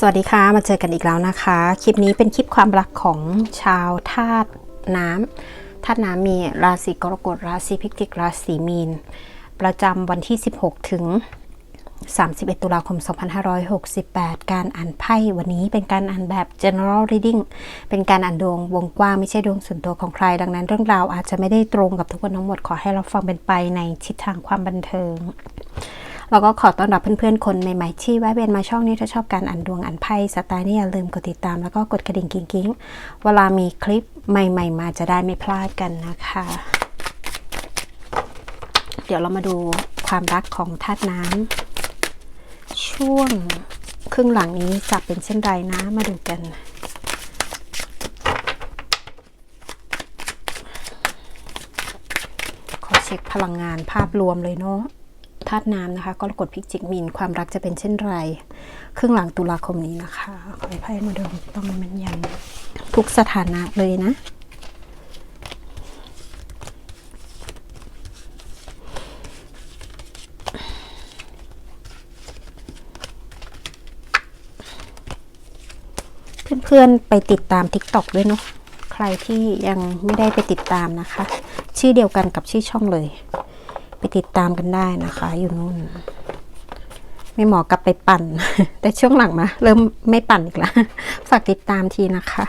สวัสดีค่ะ มาเจอกันอีกแล้วนะคะ คลิปนี้เป็นคลิปความรักของชาวธาตุน้ำธาตุน้ำมีราศีกรกฎราศีพิจิกราศีมีน ประจำวันที่ 16 ถึง 31 ตุลาคม 2568 การอ่านไพ่วันนี้เป็นการอ่านแบบ general reading เป็นการอ่านดวงวงกว้างไม่ใช่ดวงส่วนตัวของใคร ดังนั้นเรื่องราวอาจจะไม่ได้ตรงกับทุกคนทั้งหมดขอให้เราฟังเป็นไปในทิศทางความบันเทิง แล้วก็ขอต้อนรับเพื่อนๆ คนใหม่ๆ ที่แวะเวียนมาช่องนี้ถ้าชอบการอ่านดวงอ่านไพ่สไตล์นี้อย่าลืมกดติดตามแล้วก็กดกระดิ่งกิ๊งๆ เวลามีคลิปใหม่ ๆ มาจะได้ไม่พลาดกันนะคะ เดี๋ยวเรามาดูความรักของธาตุน้ำช่วงครึ่งหลังนี้จะเป็นเช่นไรนะมาดูกันขอเช็คพลังงานภาพรวมเลยเนาะ ธาตุน้ำนะคะกรกฎพิจิกมีนความรักจะเป็นเช่นไร ครึ่งหลังตุลาคมนี้นะคะขอให้ไพ่มาดูต้องมันยันทุกสถานะเลยนะเพื่อนๆไปติดตาม TikTok ด้วยเนาะใครที่ยังไม่ได้ไปติดตามนะคะ ชื่อเดียวกันกับชื่อช่องเลย ไปติดตามกันได้นะคะ อยู่นู่นไม่หมอกลับไปปั่น แต่ช่วงหลังมาเริ่มไม่ปั่นอีกแล้วฝากติดตามทีนะคะ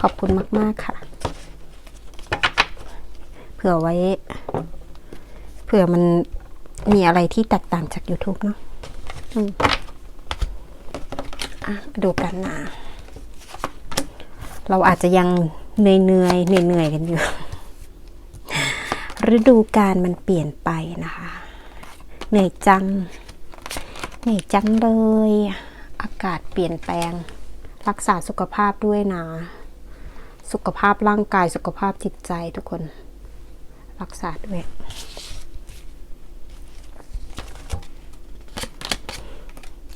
ขอบคุณมาก ๆ ค่ะ เผื่อไว้ เผื่อมันมีอะไรที่แตกต่างจาก YouTube เนาะอะดูกันนะ เราอาจจะยังเหนื่อยเหนื่อยเหนื่อยเหนื่อยกันอยู่ ฤดูกาลมันเปลี่ยนไปนะคะ เหนื่อยจัง เหนื่อยจังเลย อากาศเปลี่ยนแปลง รักษาสุขภาพด้วยนะ สุขภาพร่างกายสุขภาพจิตใจทุกคน รักษาด้วย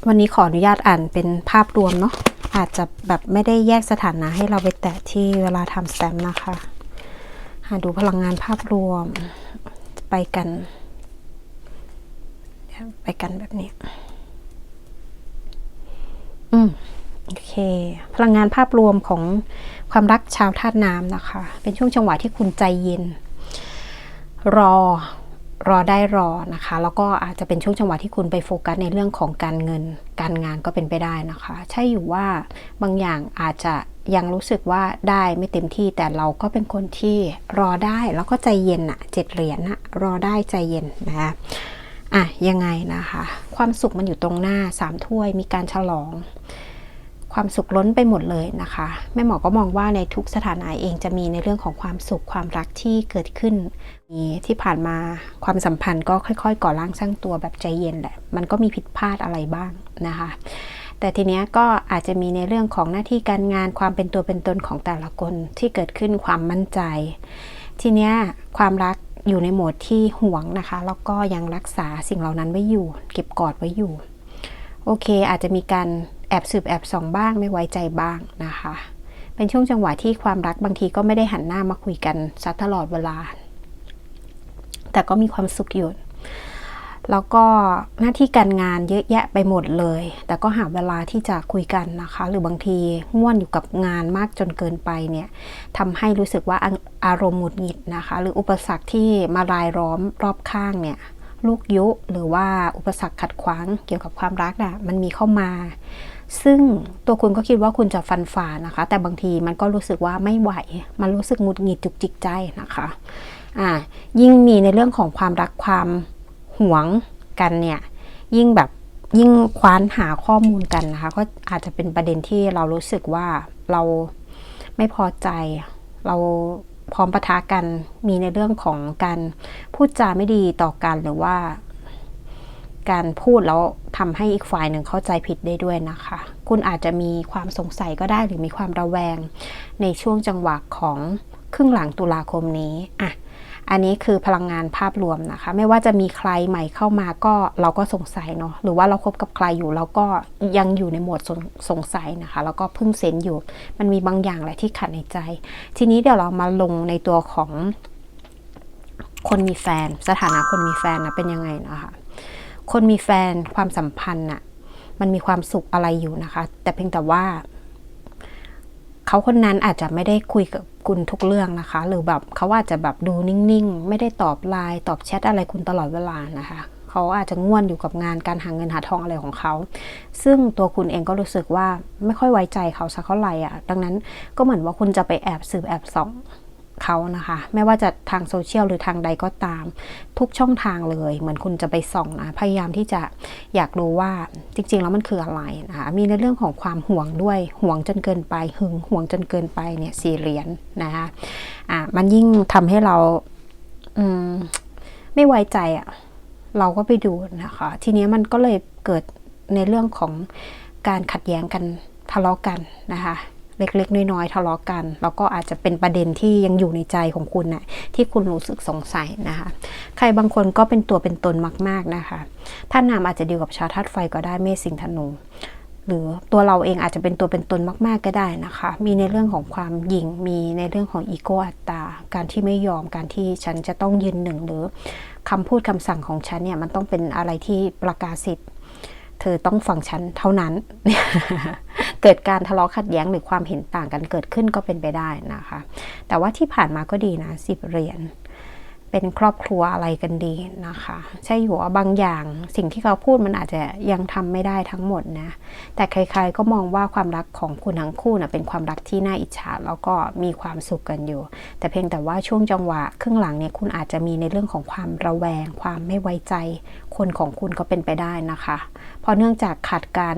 วันนี้ขออนุญาตอ่านเป็นภาพรวมเนาะอาจจะแบบไม่ได้แยกสถานะให้เราไปแตะที่เวลาทำสแตมป์นะคะ ดูพลังงานภาพรวม ไปกัน ไปกันแบบนี้ อืมโอเค พลังงานภาพรวมของความรักชาวธาตุน้ำนะคะ เป็นช่วงจังหวะที่คุณใจเย็น รอรอได้รอนะคะ แล้วก็อาจจะเป็นช่วงจังหวะที่คุณไปโฟกัสในเรื่องของการเงิน การงานก็เป็นไปได้นะคะ ใช่อยู่ว่าบางอย่างอาจจะ ยังรู้สึกว่าได้ไม่เต็มที่แต่เราก็เป็นคนที่รอได้แล้วก็ใจเย็นอะเจ็ดเหรียญอะรอได้ใจเย็นนะคะอะยังไงนะคะ ความสุขมันอยู่ตรงหน้าสามถ้วยมีการฉลอง ความสุขล้นไปหมดเลยนะคะแม่หมอก็มองว่าในทุกสถานะเองจะมีในเรื่องของความสุขความรักที่เกิดขึ้นมีที่ผ่านมาความสัมพันธ์ก็ค่อย ๆ ก่อร่างสร้างตัวแบบใจเย็นแหละมันก็มีผิดพลาดอะไรบ้างนะคะ แต่ทีเนี้ยก็อาจจะมีในเรื่องของหน้าที่การงานความเป็นตัวเป็นตนของแต่ละคนที่เกิดขึ้นความมั่นใจ ทีเนี้ยความรักอยู่ในโหมดที่ห่วงนะคะ แล้วก็ยังรักษาสิ่งเหล่านั้นไว้อยู่ เก็บกอดไว้อยู่ โอเค อาจจะมีการแอบสืบแอบส่องบ้างไม่ไว้ใจบ้างนะคะ เป็นช่วงจังหวะที่ความรักบางทีก็ไม่ได้หันหน้ามาคุยกันซะตลอดเวลา แต่ก็มีความสุขอยู่ แล้วก็หน้าที่การงานเยอะแยะไปหมดเลย แต่ก็หาเวลาที่จะคุยกันนะคะ หรือบางทีง่วนอยู่กับงานมากจนเกินไปเนี่ยทำให้รู้สึกว่าอารมณ์หงุดหงิดนะคะ หรืออุปสรรคที่มารายล้อมรอบข้างเนี่ยลูกยุหรือว่าอุปสรรคขัดขวางเกี่ยวกับความรักนะ่ะมันมีเข้ามา ซึ่งตัวคุณก็คิดว่าคุณจะฟันฝ่านะคะ แต่บางทีมันก็รู้สึกว่าไม่ไหว มันรู้สึกหงุดหงิดจุกจิกใจนะคะอ่ายิ่งมีในเรื่องของความรักความ หวงกันเนี่ยยิ่งแบบยิ่งคว้านหาข้อมูลกันนะคะ ก็อาจจะเป็นประเด็นที่เรารู้สึกว่าเราไม่พอใจ เราพร้อมปะทะกันมีในเรื่องของการพูดจาไม่ดีต่อกันหรือว่า การพูดแล้วทำให้อีกฝ่ายหนึ่งเข้าใจผิดได้ด้วยนะคะ คุณอาจจะมีความสงสัยก็ได้หรือมีความระแวงในช่วงจังหวะของครึ่งหลังตุลาคมนี้อะ อันนี้คือพลังงานภาพรวมนะคะ ไม่ว่าจะมีใครใหม่เข้ามาก็เราก็สงสัยเนาะหรือว่าเราครบกับใครอยู่เราก็ยังอยู่ในโหมดสสงสัยนะคะ แล้วก็พึ่งเซนอยู่ มันมีบางอย่างแหละที่ขัดในใจ ทีนี้เดี๋ยวเรามาลงในตัวของคนมีแฟน สถานะคนมีแฟนนะเป็นยังไงนะคะคนมีแฟนความสัมพันธ์น่ะมันมีความสุขอะไรอยู่นะคะ แต่เพียงแต่ว่า เขาคนนั้นอาจจะไม่ได้คุยกับ คุณทุกเรื่องนะคะ หรือแบบเขาอาจจะแบบดูนิ่งๆ ไม่ได้ตอบไลน์ตอบแชทอะไรคุณตลอดเวลานะคะเขาอาจจะง่วนอยู่กับงานการหาเงินหาทองอะไรของเขา ซึ่งตัวคุณเองก็รู้สึกว่าไม่ค่อยไว้ใจเขาสักเท่าไหร่อะ ดังนั้นก็เหมือนว่าคุณจะไปแอบสืบแอบส่อง เขานะคะ ไม่ว่าจะทางโซเชียลหรือทางใดก็ตาม ทุกช่องทางเลย เหมือนคุณจะไปส่องนะพยายามที่จะอยากรู้ว่าจริง ๆ แล้วมันคืออะไรนะคะมีในเรื่องของความห่วงด้วยห่วงจนเกินไป หึงห่วงจนเกินไปเนี่ยสี่เหรียญนะคะอะมันยิ่งทำให้เราอืมไม่ไว้ใจอะเราก็ไปดูนะคะ ทีนี้มันก็เลยเกิดในเรื่องของการขัดแย้งกันทะเลาะกันนะคะ เล็กๆ น้อยๆทะเลาะกัน แล้วก็อาจจะเป็นประเด็นที่ยังอยู่ในใจของคุณนะ่ะที่คุณรู้สึกสงสัยนะคะ ใครบางคนก็เป็นตัวเป็นตนมาก ๆนะคะท่านนามอาจจะดีลกับชาวธาตุไฟก็ได้เมษสิงธนูหรือตัวเราเองอาจจะเป็นตัวเป็นตนมาก ๆ ก็ได้นะคะ มีในเรื่องของความหยิ่ง มีในเรื่องของอีโก้อัตตา การที่ไม่ยอม การที่ฉันจะต้องยืนหนึ่งหรือคำพูดคำสั่งของฉันเนี่ยมันต้องเป็นอะไรที่ประกาศสิทธิ์ เธอต้องฟังฉันเท่านั้น เกิดการทะเลาะขัดแย้งหรือความเห็นต่างกันเกิดขึ้นก็เป็นไปได้นะคะ แต่ว่าที่ผ่านมาก็ดีนะสิบเหรียญ เป็นครอบครัวอะไรกันดีนะคะ ใช่อยู่ว่าบางอย่างสิ่งที่เขาพูดมันอาจจะยังทำไม่ได้ทั้งหมดนะ แต่ใครๆก็มองว่าความรักของคุณทั้งคู่นะเป็นความรักที่น่าอิจฉาแล้วก็มีความสุขกันอยู่ แต่เพียงแต่ว่าช่วงจังหวะครึ่งหลังเนี่ยคุณอาจจะมีในเรื่องของความระแวง ความไม่ไว้ใจ คนของคุณก็เป็นไปได้นะคะ เพราะเนื่องจากขาดการ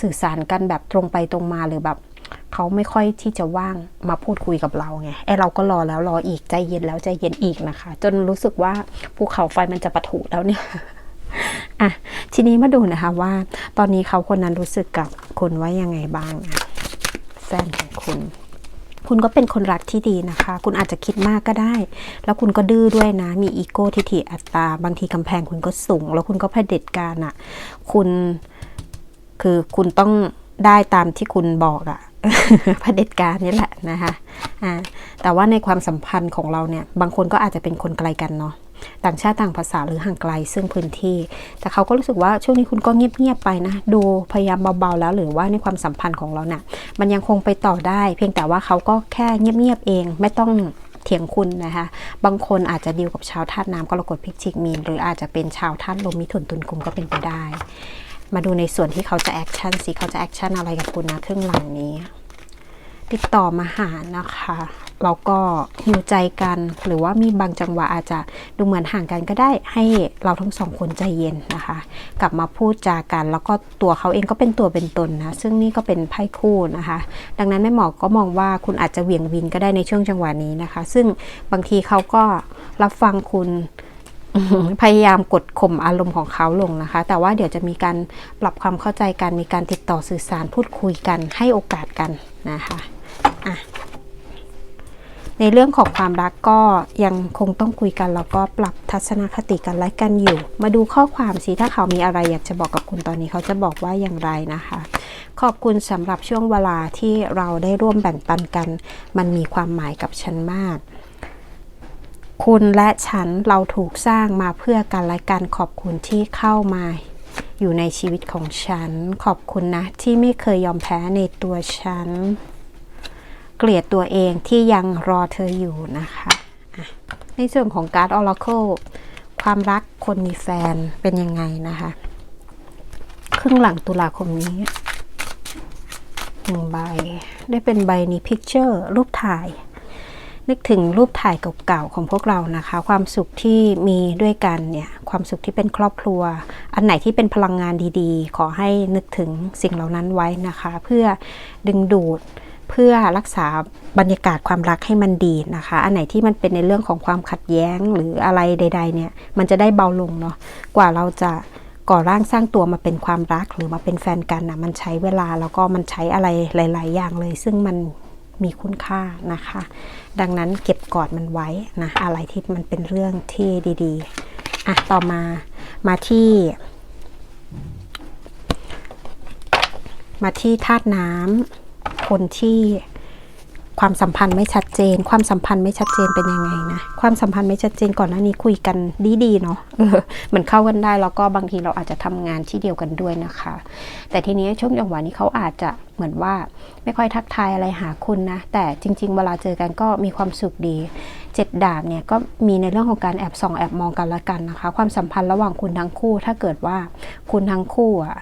สื่อสารกันแบบตรงไปตรงมาหรือแบบ เขาไม่ค่อยที่จะว่างมาพูดคุยกับเราไงไอเราก็รอแล้วรออีกใจเย็นแล้วใจเย็นอีกนะคะ จนรู้สึกว่าภูเขาไฟมันจะปะทุแล้วเนี่ยอะทีนี้มาดูนะคะว่า ตอนนี้เขาคนนั้นรู้สึกกับคุณว่ายังไงบ้างแฟนของคุณ คุณก็เป็นคนรักที่ดีนะคะ คุณอาจจะคิดมากก็ได้ แล้วคุณก็ดื้อด้วยนะ มีอีโก้ทิฐิอัตตา บางทีกำแพงคุณก็สูง แล้วคุณก็เผด็จการอะ่ะ คุณคือคุณต้องได้ตามที่คุณบอกอะ่ะ เผด็จการนี่แหละนะคะอ่าแต่ว่าในความสัมพันธ์ของเราเนี่ย บางคนก็อาจจะเป็นคนไกลกันเนาะต่างชาติต่างภาษาหรือห่างไกลซึ่งพื้นที่ แต่เขาก็รู้สึกว่าช่วงนี้คุณก็เงียบๆไปนะ ดูพยายามเบาๆแล้วหรือว่าในความสัมพันธ์ของเราเนี่ยมันยังคงไปต่อได้ เพียงแต่ว่าเขาก็แค่เงียบๆเอง ไม่ต้องเถียงคุณนะคะ บางคนอาจจะดีลกับชาวธาตุน้ำกรกฎพิจิกมีนหรืออาจจะเป็นชาวธาตุลมมิถุนตุลกุมก็เป็นไปได้ มาดูในส่วนที่เขาจะแอคชั่นสิเขาจะแอคชั่นอะไรกับคุณนะครึ่งหลังนี้ ติดต่อมาหานะคะแล้วก็หิวใจกันหรือว่ามีบางจังหวะอาจจะดูเหมือนห่างกันก็ได้ให้เราทั้งสองคนใจเย็นนะคะ กลับมาพูดจากัน แล้วก็ตัวเขาเองก็เป็นตัวเป็นตนนะ ซึ่งนี่ก็เป็นไพ่คู่นะคะ ดังนั้นแม่หมอก็มองว่าคุณอาจจะเหวี่ยงวินก็ได้ในช่วงจังหวะนี้นะคะ ซึ่งบางทีเขาก็รับฟังคุณ พยายามกดข่มอารมณ์ของเขาลงนะคะ แต่ว่าเดี๋ยวจะมีการปรับความเข้าใจกัน มีการติดต่อสื่อสารพูดคุยกัน ให้โอกาสกันนะคะะในเรื่องของความรักก็ยังคงต้องคุยกัน แล้วก็ปรับทัศนคติกันและกันอยู่ มาดูข้อความสิถ้าเขามีอะไรอยากจะบอกกับคุณตอนนี้ เขาจะบอกว่าอย่างไรนะคะ ขอบคุณสำหรับช่วงเวลาที่เราได้ร่วมแบ่งปันกัน มันมีความหมายกับฉันมาก คุณและฉันเราถูกสร้างมาเพื่อกันและกันขอบคุณที่เข้ามา อยู่ในชีวิตของฉัน ขอบคุณนะ ที่ไม่เคยยอมแพ้ในตัวฉัน เกลียดตัวเองที่ยังรอเธออยู่นะคะะในส่วนของการ์ด Oracle ความรักคนมีแฟนเป็นยังไงนะคะ ครึ่งหลังตุลาคมนี้หนึ่งใบ ได้เป็นใบนี้ Picture รูปถ่าย นึกถึงรูปถ่ายเก่าๆของพวกเรานะคะ ความสุขที่มีด้วยกันเนี่ยความสุขที่เป็นครอบครัว อันไหนที่เป็นพลังงานดีๆ ขอให้นึกถึงสิ่งเหล่านั้นไว้นะคะ เพื่อดึงดูดเพื่อรักษาบรรยากาศความรักให้มันดีนะคะ อันไหนที่มันเป็นในเรื่องของความขัดแย้งหรืออะไรใด ๆ เนี่ยมันจะได้เบาลงเนาะกว่าเราจะก่อร่างสร้างตัวมาเป็นความรักหรือมาเป็นแฟนกันนะมันใช้เวลาแล้วก็มันใช้อะไรหลาย ๆ อย่างเลย ซึ่งมัน มีคุณค่านะคะ ดังนั้นเก็บกอดมันไว้นะอะไรที่มันเป็นเรื่องที่ดีๆอะต่อมามาที่ มาที่ธาตุน้ำคนที่ ความสัมพันธ์ไม่ชัดเจน ความสัมพันธ์ไม่ชัดเจนเป็นยังไงนะ ความสัมพันธ์ไม่ชัดเจนก่อนหน้านี้คุยกันดีๆเนาะเออเหมือนเข้ากันได้แล้วก็บางทีเราอาจจะทำงานที่เดียวกันด้วยนะคะ แต่ทีนี้ช่วงจังหวะนี้เขาอาจจะเหมือนว่าไม่ค่อยทักทายอะไรหาคุณนะ แต่จริง ๆ เวลาเจอกันก็มีความสุขดีเจ็ดดาบเนี่ยก็มีในเรื่องของการแอบส่องแอบมองกันละกันนะคะ ความสัมพันธ์ระหว่างคุณทั้งคู่ ถ้าเกิดว่าคุณทั้งคู่อะ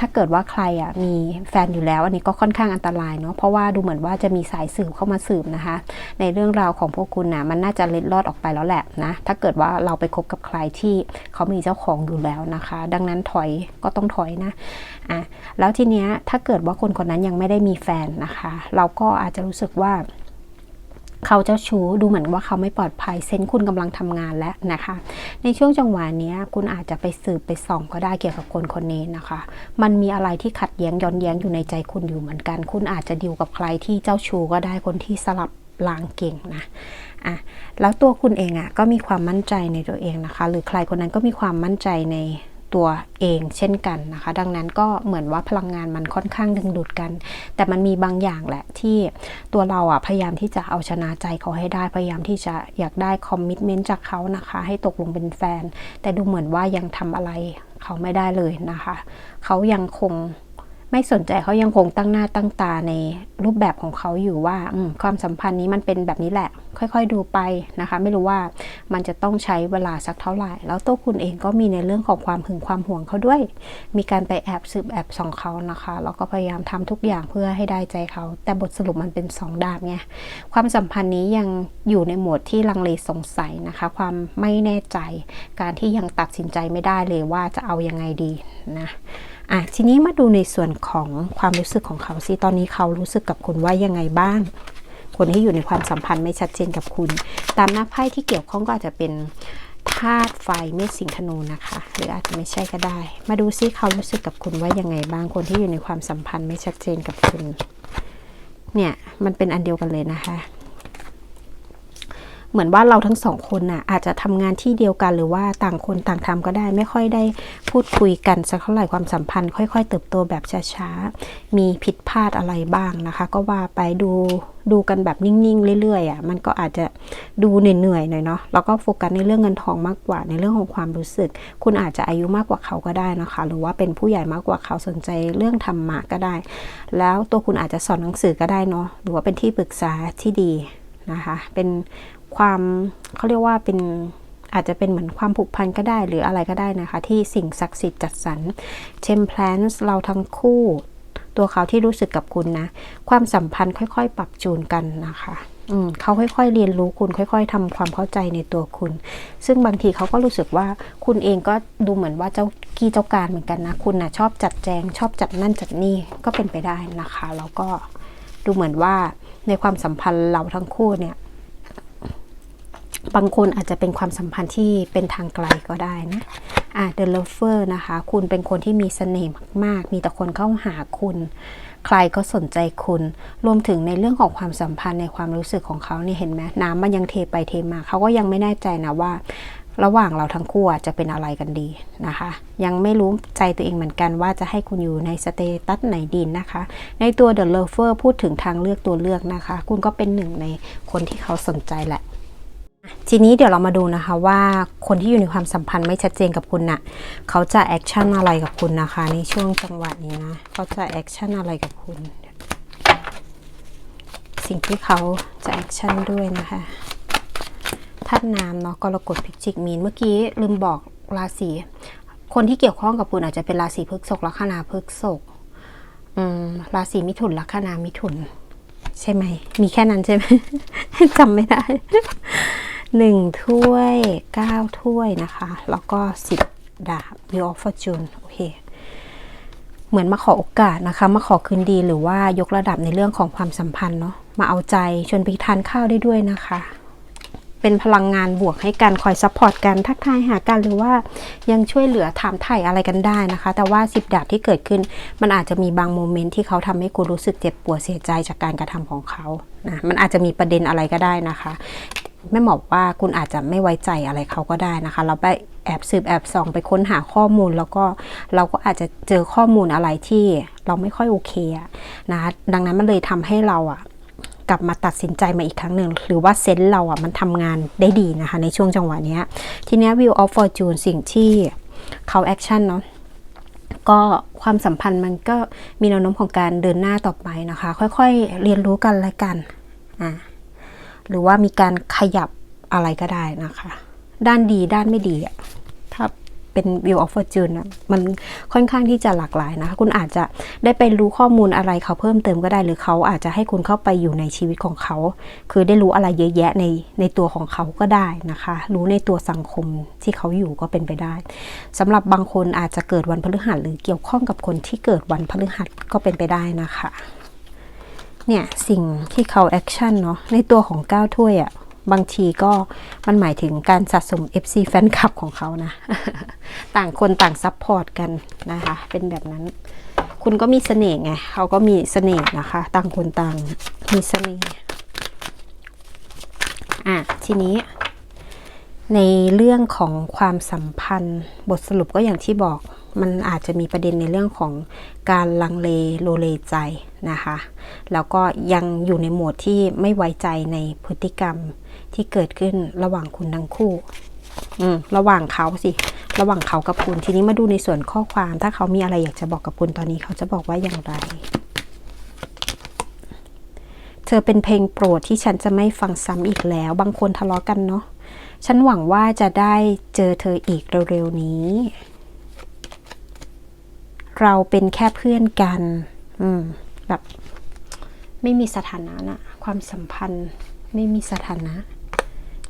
ถ้าเกิดว่าใครอะมีแฟนอยู่แล้วอันนี้ก็ค่อนข้างอันตรายเนาะเพราะว่าดูเหมือนว่าจะมีสายสืบเข้ามาสืบนะคะ ในเรื่องราวของพวกคุณนะมันน่าจะเล็ดลอดออกไปแล้วแหละนะถ้าเกิดว่าเราไปคบกับใครที่เขามีเจ้าของอยู่แล้วนะคะ ดังนั้นถอยก็ต้องถอยนะอะแล้วทีเนี้ยถ้าเกิดว่าคนคนนั้นยังไม่ได้มีแฟนนะคะ เราก็อาจจะรู้สึกว่า เขาเจ้าชู้ดูเหมือนว่าเขาไม่ปลอดภัยเซนคุณกำลังทำงานแล้วนะคะ ในช่วงจังหวะนี้คุณอาจจะไปสืบไปส่องก็ได้เกี่ยวกับคนคนนี้นะคะ มันมีอะไรที่ขัดแย้งย้อนแย้งอยู่ในใจคุณอยู่เหมือนกัน คุณอาจจะดิวกับใครที่เจ้าชู้ก็ได้คนที่สลับลางเก่งนะอะแล้วตัวคุณเองอะก็มีความมั่นใจในตัวเองนะคะ หรือใครคนนั้นก็มีความมั่นใจใน ตัวเองเช่นกันนะคะ ดังนั้นก็เหมือนว่าพลังงานมันค่อนข้างดึงดูดกัน แต่มันมีบางอย่างแหละที่ตัวเราอะพยายามที่จะเอาชนะใจเขาให้ได้ พยายามที่จะอยากได้คอมมิชเมนต์จากเขานะคะ ให้ตกลงเป็นแฟน แต่ดูเหมือนว่ายังทำอะไรเขาไม่ได้เลยนะคะ เขายังคง ไม่สนใจเขายังคงตั้งหน้าตั้งตาในรูปแบบของเขาอยู่ว่าความสัมพันธ์นี้มันเป็นแบบนี้แหละ ค่อยๆดูไปนะคะ ไม่รู้ว่ามันจะต้องใช้เวลาสักเท่าไหร่ แล้วตัวคุณเองก็มีในเรื่องของความหึงความห่วงเขาด้วย มีการไปแอบสืบแอบส่องเขานะคะแล้วก็พยายามทำทุกอย่างเพื่อให้ได้ใจเขา แต่บทสรุปมันเป็นสองดาบไงความสัมพันธ์นี้ยังอยู่ในโหมดที่ลังเลสงสัยนะคะ ความไม่แน่ใจ การที่ยังตัดสินใจไม่ได้เลยว่าจะเอายังไงดีนะ อะทีนี้มาดูในส่วนของความรู้สึกของเขาสิตอนนี้เขารู้สึกกับคุณว่ายังไงบ้าง คนที่อยู่ในความสัมพันธ์ไม่ชัดเจนกับคุณ ตามหน้าไพ่ที่เกี่ยวข้องก็อาจจะเป็นธาตุไฟเมษสิงธนูนะคะ หรืออาจจะไม่ใช่ก็ได้ มาดูซิเขารู้สึกกับคุณว่ายังไงบ้างคนที่อยู่ในความสัมพันธ์ไม่ชัดเจนกับคุณ เนี่ยมันเป็นอันเดียวกันเลยนะคะ เหมือนว่าเราทั้งสองคนน่ะอาจจะทำงานที่เดียวกันหรือว่าต่างคนต่างทำก็ได้ ไม่ค่อยได้พูดคุยกันสักเท่าไหร่ความสัมพันธ์ ค่อย ๆ เติบโตแบบช้าๆ มีผิดพลาดอะไรบ้างนะคะ ก็ว่าไปดูดูกันแบบนิ่ง ๆ เรื่อยๆอะมันก็อาจจะดูเหนื่อยๆหน่อยเนาะแล้วก็โฟกัสในเรื่องเงินทองมากกว่าในเรื่องของความรู้สึก คุณอาจจะอายุมากกว่าเขาก็ได้นะคะ หรือว่าเป็นผู้ใหญ่มากกว่าเขาสนใจเรื่องธรรมะก็ได้ แล้วตัวคุณอาจจะสอนหนังสือก็ได้เนาะหรือว่าเป็นที่ปรึกษาที่ดีนะคะ เป็น ความเขาเรียกว่าเป็นอาจจะเป็นเหมือนความผูกพันก็ได้หรืออะไรก็ได้นะคะ ที่สิ่งศักดิ์สิทธิ์จัดสรรเช่นแพลนเราทั้งคู่ ตัวเขาที่รู้สึกกับคุณนะ ความสัมพันธ์ค่อย ๆ ปรับจูนกันนะคะอืมเขาค่อยๆเรียนรู้คุณค่อย ๆทำความเข้าใจในตัวคุณ ซึ่งบางทีเขาก็รู้สึกว่าคุณเองก็ดูเหมือนว่าเจ้ากี้เจ้าการเหมือนกันนะ คุณนะชอบจัดแจง ชอบจัดนั่นจัดนี่ก็เป็นไปได้นะคะ แล้วก็ดูเหมือนว่าในความสัมพันธ์เราทั้งคู่เนี่ย บางคนอาจจะเป็นความสัมพันธ์ที่เป็นทางไกลก็ได้นะอ่า The Lover นะคะ คุณเป็นคนที่มีเสน่ห์มาก ๆ มีแต่คนเข้าหาคุณ ใครก็สนใจคุณ รวมถึงในเรื่องของความสัมพันธ์ในความรู้สึกของเขาเนี่ยเห็นไหมน้ำมันยังเทไปเทมา เขาก็ยังไม่แน่ใจนะว่า ระหว่างเราทั้งคู่จะเป็นอะไรกันดีนะคะ ยังไม่รู้ใจตัวเองเหมือนกันว่าจะให้คุณอยู่ในสเตตัสไหนดีนะคะ ในตัว The Lover พูดถึงทางเลือกตัวเลือกนะคะ คุณก็เป็นหนึ่งในคนที่เขาสนใจแหละ ทีนี้เดี๋ยวเรามาดูนะคะว่าคนที่อยู่ในความสัมพันธ์ไม่ชัดเจนกับคุณนะ่ะเขาจะแอคชั่นอะไรกับคุณนะคะ ในช่วงจังหวะนี้นะเขาจะแอคชั่นอะไรกับคุณ สิ่งที่เขาจะแอคชั่นด้วยนะคะธาตุน้ำเนาะกรกฎพิจิกมีนเมื่อกี้ลืมบอกราศีคนที่เกี่ยวข้องกับคุณอาจจะเป็นราศีพฤษภลัคนาพฤษภอืมราศีมิถุนลัคนามิถุน ใช่ไหม มีแค่นั้นใช่ไหมจำไม่ได้ หนึ่งถ้วยเก้าถ้วยนะคะ แล้วก็สิบดาบ Wheel of Fortune โอเค เหมือนมาขอโอกาสนะคะ มาขอคืนดีหรือว่ายกระดับในเรื่องของความสัมพันธ์เนาะ มาเอาใจชวนไปทานข้าวได้ด้วยนะคะ เป็นพลังงานบวกให้กันคอยซัพพอร์ตกัน ทักทายหากันหรือว่ายังช่วยเหลือถามไถ่อะไรกันได้นะคะ แต่ว่าสิบดาบที่เกิดขึ้น มันอาจจะมีบางโมเมนต์ที่เขาทำให้คุณรู้สึกเจ็บปวดเสียใจจากการกระทำของเขานะมันอาจจะมีประเด็นอะไรก็ได้นะคะ แม่หมอกว่าคุณอาจจะไม่ไว้ใจอะไรเขาก็ได้นะคะ เราไปแอบสืบแอบส่องไปค้นหาข้อมูล แล้วก็เราก็อาจจะเจอข้อมูลอะไรที่เราไม่ค่อยโอเคอะนะดังนั้นมันเลยทำให้เราอะกลับมาตัดสินใจมาอีกครั้งหนึ่งหรือว่าเซนส์เราอะมันทำงานได้ดีนะคะ ในช่วงจังหวะนี้ทีนี้ย Wheel of Fortune สิ่งที่เขาแอคชั่นเนาะก็ความสัมพันธ์มันก็มีแนวโน้มของการเดินหน้าต่อไปนะคะ ค่อยๆเรียนรู้กันและกันอ่า หรือว่ามีการขยับอะไรก็ได้นะคะ ด้านดีด้านไม่ดีอะถ้าเป็น view of fortune อะมันค่อนข้างที่จะหลากหลายนะคะ คุณอาจจะได้ไปรู้ข้อมูลอะไรเขาเพิ่มเติมก็ได้ หรือเขาอาจจะให้คุณเข้าไปอยู่ในชีวิตของเขา คือได้รู้อะไรเยอะแยะในในตัวของเขาก็ได้นะคะ รู้ในตัวสังคมที่เขาอยู่ก็เป็นไปได้สำหรับบางคนอาจจะเกิดวันพฤหัสหรือเกี่ยวข้องกับคนที่เกิดวันพฤหัสก็เป็นไปได้นะคะ เนี่ยสิ่งที่เขาแอคชั่นเนาะในตัวของก้าถ้วยอะ่ะบางทีก็มันหมายถึงการสะสม FC แฟนคลับของเขานะ ต่างคนต่างซัพพอร์ตกันนะคะ เป็นแบบนั้น คุณก็มีเสน่ห์ไงเขาก็มีเสน่ห์นะคะ ต่างคนต่างมีเสน่ห์อะทีนี้ ในเรื่องของความสัมพันธ์ บทสรุปก็อย่างที่บอก มันอาจจะมีประเด็นในเรื่องของการลังเลโลเลใจนะคะ แล้วก็ยังอยู่ในโหมดที่ไม่ไว้ใจในพฤติกรรมที่เกิดขึ้นระหว่างคุณทั้งคู่ อืม ระหว่างเขาสิ ระหว่างเขากับคุณ ทีนี้มาดูในส่วนข้อความ ถ้าเขามีอะไรอยากจะบอกกับคุณตอนนี้ เขาจะบอกว่าอย่างไร เธอเป็นเพลงโปรดที่ฉันจะไม่ฟังซ้ำอีกแล้ว บางคนทะเลาะกันเนาะ ฉันหวังว่าจะได้เจอเธออีกเร็วๆนี้ เราเป็นแค่เพื่อนกัน อืม แบบ ไม่มีสถานะนะความสัมพันธ์ ไม่มีสถานะ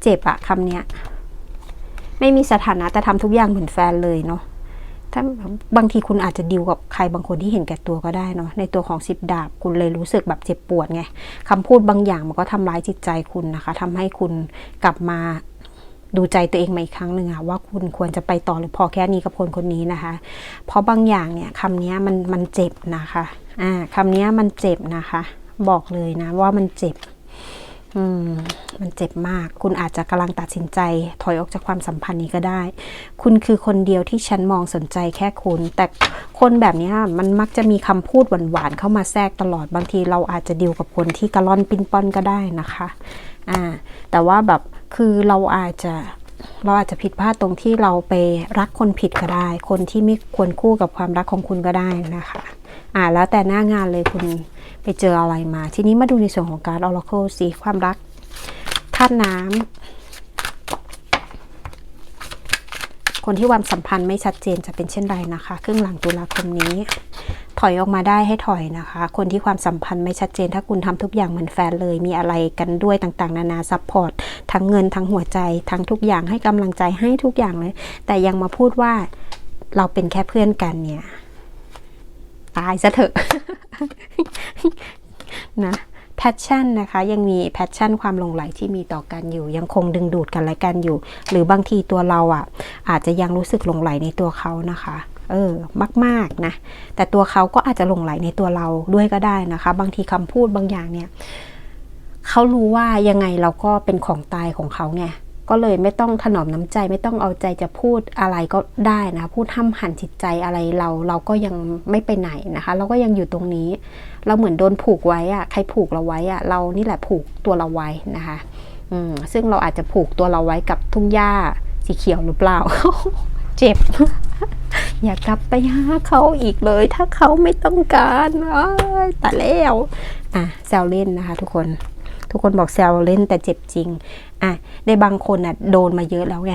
เจ็บอะคำเนี้ย ไม่มีสถานะแต่ทำทุกอย่างเหมือนแฟนเลยเนาะถ้าบางทีคุณอาจจะดิวกับใครบางคนที่เห็นแก่ตัวก็ได้เนาะในตัวของสิบดาบคุณเลยรู้สึกแบบเจ็บปวดไงคำพูดบางอย่างมันก็ทำร้ายจิตใจคุณนะคะทำให้คุณกลับมา ดูใจตัวเองมาอีกครั้งหนึ่งอะว่าคุณควรจะไปต่อหรือพอแค่นี้กับคนคนนี้นะคะ เพราะบางอย่างเนี่ยคำนี้มันมันเจ็บนะคะอ่าคำนี้มันเจ็บนะคะ บอกเลยนะว่ามันเจ็บอืมมันเจ็บมาก คุณอาจจะกำลังตัดสินใจ ถอยออกจากความสัมพันธ์นี้ก็ได้ คุณคือคนเดียวที่ฉันมองสนใจแค่คุณ แต่คนแบบนี้มันมักจะมีคำพูดหวานๆเข้ามาแทรกตลอด บางทีเราอาจจะดีลกับคนที่กระล่อนปิ้นป้อนก็ได้นะคะ อ่าแต่ว่าแบบคือเราอาจจะเราอาจจะผิดพลาดตรงที่เราไปรักคนผิดก็ได้ คนที่ไม่ควรคู่กับความรักของคุณก็ได้นะคะอ่าแล้วแต่หน้างานเลยคุณไปเจออะไรมา ทีนี้มาดูในส่วนของการ Oracle สีความรักธาตุน้ำคนที่ความสัมพันธ์ไม่ชัดเจนจะเป็นเช่นไรนะคะ ครึ่งหลังตุลาคมนี้ ถอยออกมาได้ให้ถอยนะคะ คนที่ความสัมพันธ์ไม่ชัดเจน ถ้าคุณทำทุกอย่างเหมือนแฟนเลย มีอะไรกันด้วยต่างๆ นานาซัพพอร์ตทั้งเงินทั้งหัวใจ ทั้งทุกอย่างให้กำลังใจให้ทุกอย่างเลย แต่ยังมาพูดว่าเราเป็นแค่เพื่อนกันเนี่ย ตายซะเถอะนะแพชชั่นนะคะยังมีแพชชั่นความหลงไหลที่มีต่อกันอยู่ ยังคงดึงดูดกันและกันอยู่ หรือบางทีตัวเราอะ อาจจะยังรู้สึกหลงไหลในตัวเขานะคะ เออมากๆนะแต่ตัวเขาก็อาจจะหลงไหลในตัวเราด้วยก็ได้นะคะ บางทีคำพูดบางอย่างเนี่ยเขารู้ว่ายังไงเราก็เป็นของตายของเขาไงก็เลยไม่ต้องถนอมน้ำใจไม่ต้องเอาใจจะพูดอะไรก็ได้นะ พูดห้ำหันจิตใจอะไรเราเราก็ยังไม่ไปไหนนะคะ เราก็ยังอยู่ตรงนี้ เราเหมือนโดนผูกไว้อะใครผูกเราไว้อะเรานี่แหละผูกตัวเราไว้นะคะอืมซึ่งเราอาจจะผูกตัวเราไว้กับทุ่งหญ้าสีเขียวหรือเปล่า เจ็บ อย่ากลับไปหาเขาอีกเลย ถ้าเขาไม่ต้องการอ้ายแต่แล้วอะแซวเล่นนะคะ ทุกคน ทุกคนบอกแซวเล่นแต่เจ็บจริง อะในบางคนอะโดนมาเยอะแล้วไง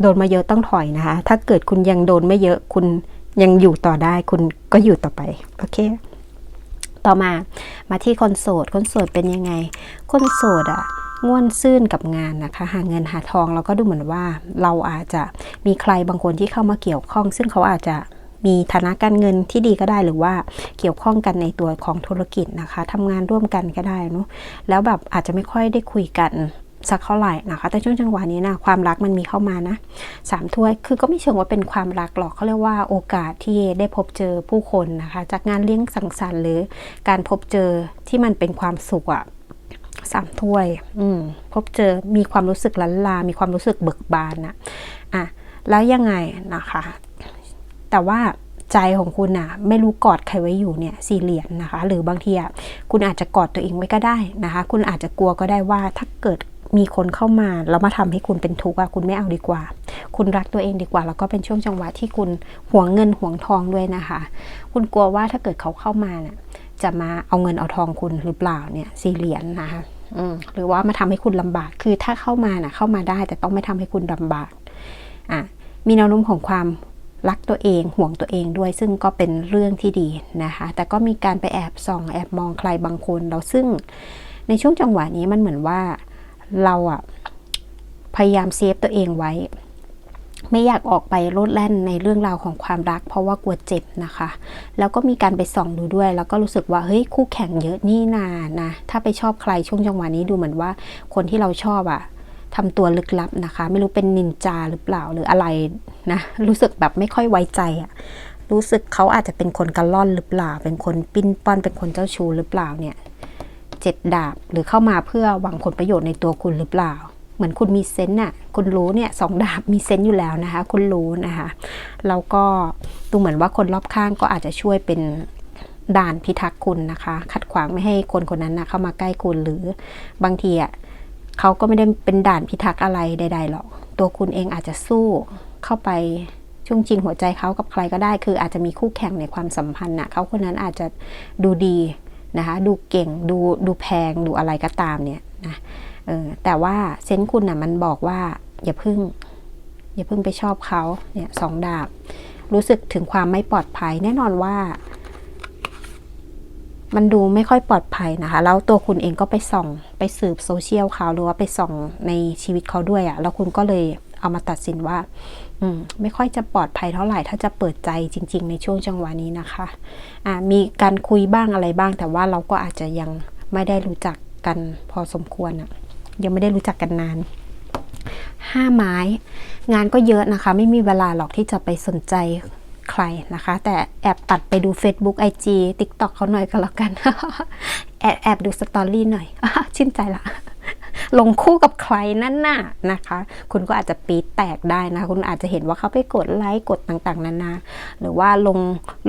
โดนมาเยอะต้องถอยนะคะ ถ้าเกิดคุณยังโดนไม่เยอะคุณยังอยู่ต่อได้คุณก็อยู่ต่อไปโอเค ต่อมามาที่คนโสดคนโสดเป็นยังไง คนโสดอะ ง่วนซื่นกับงานนะคะ หาเงินหาทองเราก็ดูเหมือนว่าเราอาจจะมีใครบางคนที่เข้ามาเกี่ยวข้อง ซึ่งเขาอาจจะมีฐานะการเงินที่ดีก็ได้หรือว่าเกี่ยวข้องกันในตัวของธุรกิจนะคะทำงานร่วมกันก็ได้เนาะแล้วแบบอาจจะไม่ค่อยได้คุยกันสักเท่าไหร่นะคะ แต่ช่วงจังหวะนี้นะความรักมันมีเข้ามานะสามถ้วยคือก็ไม่เชิงว่าเป็นความรักหรอกเขาเรียกว่าโอกาสที่ได้พบเจอผู้คนนะคะ จากงานเลี้ยงสังสรรค์หรือการพบเจอที่มันเป็นความสุขอะ สามถ้วย อืม พบเจอมีความรู้สึกล้นลา มีความรู้สึกเบิกบานนะอะ แล้วยังไงนะคะ แต่ว่าใจของคุณน่ะ ไม่รู้กอดใครไว้อยู่เนี่ยสี่เหรียญนะคะ หรือบางทีอะคุณอาจจะกอดตัวเองไว้ก็ได้นะคะ คุณอาจจะกลัวก็ได้ว่าถ้าเกิดมีคนเข้ามาแล้วมาทำให้คุณเป็นทุกข์อะคุณไม่เอาดีกว่า คุณรักตัวเองดีกว่า แล้วก็เป็นช่วงจังหวะที่คุณหวงเงินหวงทองด้วยนะคะ คุณกลัวว่าถ้าเกิดเขาเข้ามาเนี่ยจะมาเอาเงินเอาทองคุณหรือเปล่าเนี่ยสี่เหรียญนะคะ หรือว่ามาทำให้คุณลำบาก คือถ้าเข้ามาน่ะเข้ามาได้ แต่ต้องไม่ทำให้คุณลำบากอะมีแนวโน้มของความรักตัวเองห่วงตัวเองด้วย ซึ่งก็เป็นเรื่องที่ดีนะคะ แต่ก็มีการไปแอบส่อง แอบมองใครบางคนแล้วซึ่งในช่วงจังหวะนี้มันเหมือนว่าเราอะพยายามเซฟตัวเองไว้ ไม่อยากออกไปโลดแล่นในเรื่องราวของความรัก เพราะว่ากลัวเจ็บนะคะ แล้วก็มีการไปส่องดูด้วย แล้วก็รู้สึกว่าเฮ้ยคู่แข่งเยอะนี่นานะถ้าไปชอบใครช่วงจังหวะนี้ดูเหมือนว่าคนที่เราชอบอะทำตัวลึกลับนะคะ ไม่รู้เป็นนินจาหรือเปล่าหรืออะไรนะรู้สึกแบบไม่ค่อยไว้ใจอะรู้สึกเขาอาจจะเป็นคนกระล่อนหรือเปล่า เป็นคนปิ้นป้อนเป็นคนเจ้าชู้หรือเปล่าเนี่ยเจ็ดดาบหรือเข้ามาเพื่อหวังผลประโยชน์ในตัวคุณหรือเปล่า เหมือนคุณมีเซนต์น่ะคุณรู้เนี่ยสองดาบมีเซนต์อยู่แล้วนะคะ คุณรู้นะคะแล้วก็ดูเหมือนว่าคนรอบข้างก็อาจจะช่วยเป็นด่านพิทักษ์คุณนะคะ ขัดขวางไม่ให้คนคนนั้นนะเข้ามาใกล้คุณหรือบางทีอะเขาก็ไม่ได้เป็นด่านพิทักษ์อะไรใด ๆหรอก ตัวคุณเองอาจจะสู้เข้าไปช่วงจริงหัวใจเขากับใครก็ได้ คืออาจจะมีคู่แข่งในความสัมพันธ์น่ะเขาคนนั้นอาจจะดูดีนะคะ ดูเก่งดูดูแพงดูอะไรก็ตามเนี่ยนะ เออแต่ว่าเซนส์คุณน่ะมันบอกว่า อย่าพึ่ง อย่าเพิ่งไปชอบเขาเนี่ยสองดาบ รู้สึกถึงความไม่ปลอดภัยแน่นอนว่า มันดูไม่ค่อยปลอดภัยนะคะ แล้วตัวคุณเองก็ไปส่องไปสืบโซเชียลเขาหรือว่าไปส่องในชีวิตเขาด้วยอะ่ะแล้วคุณก็เลยเอามาตัดสินว่า อืม ไม่ค่อยจะปลอดภัยเท่าไหร่ ถ้าจะเปิดใจจริง ๆ ในช่วงจังหวะนี้นะคะ อ่า มีการคุยบ้างอะไรบ้าง แต่ว่าเราก็อาจจะยังไม่ได้รู้จักกันพอสมควรอะ่ะ ยังไม่ได้รู้จักกันนานห้าไม้ งานก็เยอะนะคะ ไม่มีเวลาหรอกที่จะไปสนใจใครนะคะ แต่แอบตัดไปดู Facebook IG TikTok เขาหน่อยก็แล้วกัน แอบแอบดูสตอรี่หน่อยอชื่นใจละลงคู่กับใครนั่นน่ะนะคะ คุณก็อาจจะปีแตกได้นะ คุณอาจจะเห็นว่าเขาไปกดไลค์กดต่างๆ นานา หรือว่าลง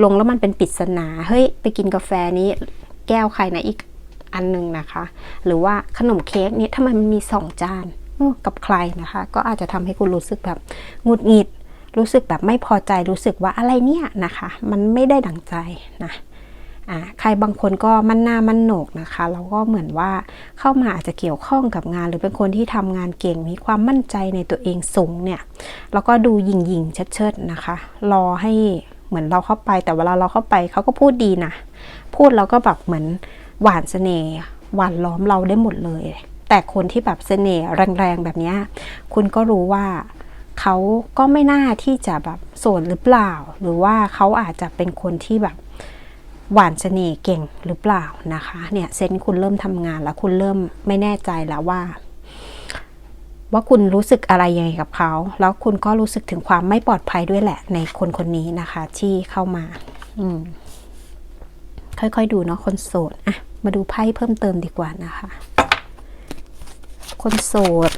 ลงแล้วมันเป็นปริศนา เฮ้ย ไปกินกาแฟนี้ แก้วใครนะอีก อันหนึ่งนะคะ หรือว่าขนมเค้กนี้ทำไมมันมีสองจานกับใครนะคะ ก็อาจจะทำให้คุณรู้สึกแบบหงุดหงิด รู้สึกแบบไม่พอใจรู้สึกว่าอะไรเนี่ยนะคะ มันไม่ได้ดังใจนะใครบางคนก็มันหน้ามันโหนกนะคะแล้วก็เหมือนว่าเข้ามาอาจจะเกี่ยวข้องกับงาน หรือเป็นคนที่ทำงานเก่งมีความมั่นใจในตัวเองสูงเนี่ยแล้วก็ดูยิงยิงๆเชิดๆนะคะ รอให้เหมือนเราเข้าไปแต่เวลาเราเข้าไปเขาก็พูดดีนะ พูดแล้วก็แบบเหมือน หวานเสน่ห์หวานล้อมเราได้หมดเลย แต่คนที่แบบเสน่ห์แรงๆแบบนี้คุณก็รู้ว่าเขาก็ไม่น่าที่จะแบบโสดหรือเปล่า หรือว่าเขาอาจจะเป็นคนที่แบบหวานเสน่ห์เก่งหรือเปล่านะคะเนี่ยเซนส์คุณเริ่มทำงานแล้วคุณเริ่มไม่แน่ใจแล้วว่า ว่าคุณรู้สึกอะไรยังไงกับเขา แล้วคุณก็รู้สึกถึงความไม่ปลอดภัยด้วยแหละ ในคนคนนี้นะคะ ที่เข้ามา อืม ค่อยๆ ดูเนาะคนโสดอะมาดูไพ่เพิ่มเติมดีกว่านะคะ คนโสด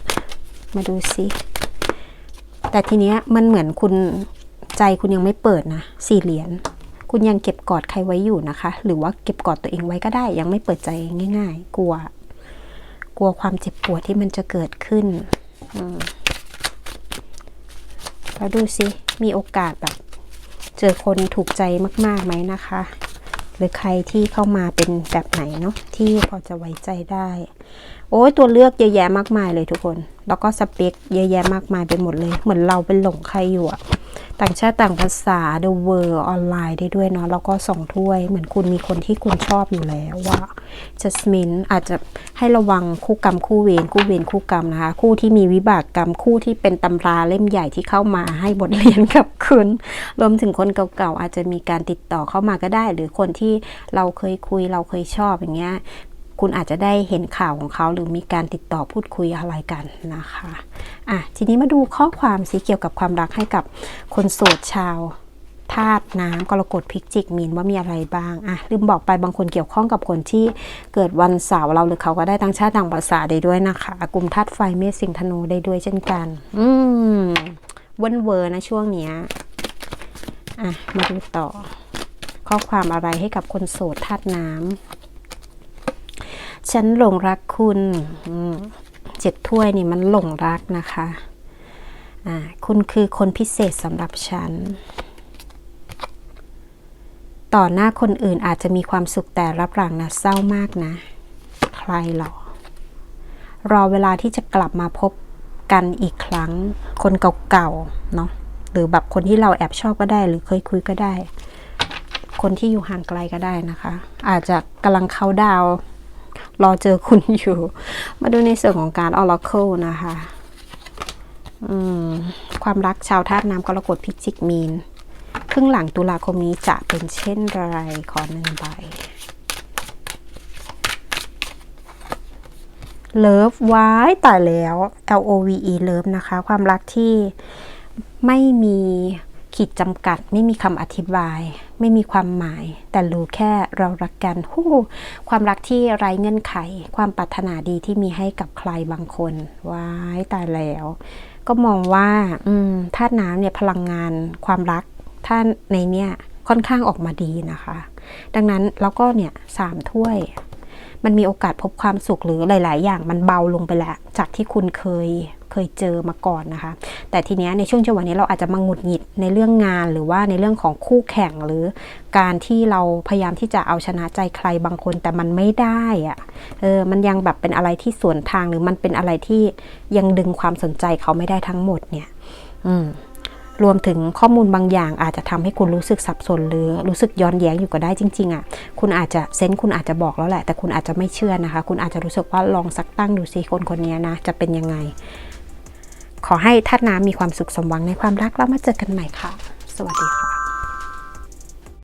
มาดูซิแต่ทีเนี้ยมันเหมือนคุณใจคุณยังไม่เปิดนะสี่เหรียญคุณยังเก็บกอดใครไว้อยู่นะคะ หรือว่าเก็บกอดตัวเองไว้ก็ได้ ยังไม่เปิดใจง่าย ๆ กลัว กลัวความเจ็บปวดที่มันจะเกิดขึ้นแล้วดูสิมีโอกาสแบบ เจอคนถูกใจมากๆไหมนะคะ หรือใครที่เข้ามาเป็นแบบไหนเนาะที่พอจะไว้ใจได้โอ้ยตัวเลือกเยอะแยะมากมายเลยทุกคน แล้วก็สเปคเยอะแยะมากมายไปหมดเลย เหมือนเราเป็นหลงใครอยู่อะต่างชาติต่างภาษา The World ออนไลน์ได้ด้วยเนาะแล้วก็ส่งถ้วย เหมือนคุณมีคนที่คุณชอบอยู่แล้วว่าจัสมินอาจจะให้ระวังคู่กรรมคู่เวรคู่เวรคู่กรรมนะคะ คู่ที่มีวิบากกรรมคู่ที่เป็นตำราเล่มใหญ่ที่เข้ามาให้บทเรียนกับคุณรวมถึงคนเก่าๆอาจจะมีการติดต่อเข้ามาก็ได้ หรือคนที่เราเคยคุยเราเคยชอบอย่างเงี้ย คุณอาจจะได้เห็นข่าวของเขา หรือมีการติดต่อพูดคุยอะไรกันนะคะอะทีนี้มาดูข้อความสิเกี่ยวกับความรักให้กับคนโสดชาวธาตุน้ำกรกฎพิกจิกมีนว่ามีอะไรบ้างอะลืมบอกไปบางคนเกี่ยวข้องกับคนที่เกิดวันเสาร์เราหรือเขาก็ได้ตั้งชาติต่างภาษาได้ด้วยนะคะกลุ่มธาตุไฟเมษสิงห์ธนูได้ด้วยเช่นกัน อืมวันเวอร์นะช่วงเนี้ยอะมาดูต่อ ข้อความอะไรให้กับคนโสดธาตุน้ำ ฉันหลงรักคุณเจ็ดถ้วยนี่มันหลงรักนะคะอ่าคุณคือคนพิเศษสำหรับฉัน ต่อหน้าคนอื่นอาจจะมีความสุขแต่รับหลังนะเศร้ามากนะ ใครหรอ รอเวลาที่จะกลับมาพบกันอีกครั้ง คนเก่าๆเนาะหรือแบบคนที่เราแอบชอบก็ได้ หรือเคยคุยก็ได้ คนที่อยู่ห่างไกลก็ได้นะคะ อาจจะกำลังเข้าดาว รอเจอคุณอยู่ มาดูในส่วนของการ Oracle นะคะอืมความรักชาวธาตุน้ำกรกฎพิจิกมีนครึ่งหลังตุลาคมนี้จะเป็นเช่นไร ขอหนึ่งใบ เลิฟไว้ตายแล้ว L O V E เลิฟนะคะ ความรักที่ไม่มีขีดจำกัด ไม่มีคำอธิบาย ไม่มีความหมาย แต่รู้แค่เรารักกันฮู้ความรักที่ไร้เงื่อนไข ความปรารถนาดีที่มีให้กับใครบางคน ว้ายตายแล้ว ก็มองว่าอืมธาตุน้ำเนี่ยพลังงานความรักท่านในเนี่ยค่อนข้างออกมาดีนะคะ ดังนั้นแล้วก็เนี่ยสามถ้วย มันมีโอกาสพบความสุขหรือหลาย ๆ อย่างมันเบาลงไปแล้ว จากที่คุณเคย ยเจอมาก่อนนะคะ แต่ทีเนี้ยในช่วงจังหวะนี้เราอาจจะมาหงุดหงิดในเรื่องงาน หรือว่าในเรื่องของคู่แข่งหรือการที่เราพยายามที่จะเอาชนะใจใครบางคนแต่มันไม่ได้อะเออมันยังแบบเป็นอะไรที่สวนทางหรือมันเป็นอะไรที่ยังดึงความสนใจเขาไม่ได้ทั้งหมดเนี่ย อืมรวมถึงข้อมูลบางอย่างอาจจะทำให้คุณรู้สึกสับสนหรือรู้สึกย้อนแย้งอยู่ก็ได้จริง ๆอะ คุณอาจจะเซนส์คุณอาจจะบอกแล้วแหละ แต่คุณอาจจะไม่เชื่อนะคะ คุณอาจจะรู้สึกว่าลองสักตั้งดูสิคนคนนี้นะจะเป็นยังไง ขอให้ท่านน้ำมีความสุขสมหวังในความรักแล้วมาเจอกันใหม่ค่ะ สวัสดีค่ะ